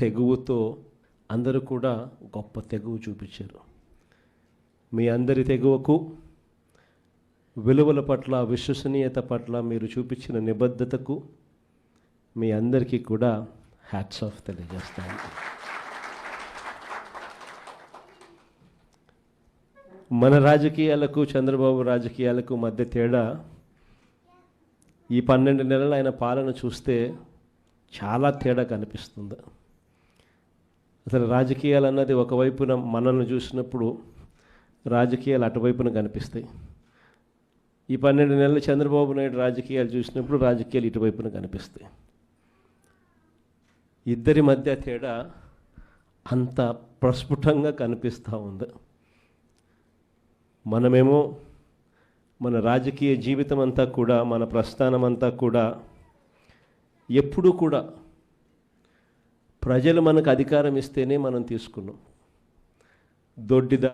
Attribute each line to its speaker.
Speaker 1: తెగువతో అందరూ కూడా గొప్ప తెగువ చూపించారు. మీ అందరి తెగువకు విలువల పట్ల విశ్వసనీయత పట్ల మీరు చూపించిన నిబద్ధతకు మీ అందరికీ కూడా హ్యాట్స్ ఆఫ్ తెలియజేస్తాను. మన రాజకీయాలకు చంద్రబాబు రాజకీయాలకు మధ్య తేడా ఈ పన్నెండు నెలలు ఆయన పాలన చూస్తే చాలా తేడా కనిపిస్తుంది. అసలు రాజకీయాలు అన్నది ఒకవైపున మనల్ని చూసినప్పుడు రాజకీయాలు అటువైపున కనిపిస్తాయి. ఈ పన్నెండు నెలలు చంద్రబాబు నాయుడు రాజకీయాలు చూసినప్పుడు రాజకీయాలు ఇటువైపున కనిపిస్తాయి. ఇద్దరి మధ్య తేడా అంత ప్రస్ఫుటంగా కనిపిస్తూ ఉంది. మనమేమో మన రాజకీయ జీవితం అంతా కూడా మన ప్రస్థానం అంతా కూడా ఎప్పుడూ కూడా ప్రజలు మనకు అధికారం ఇస్తేనే మనం తీసుకున్నాం. దొడ్డిదా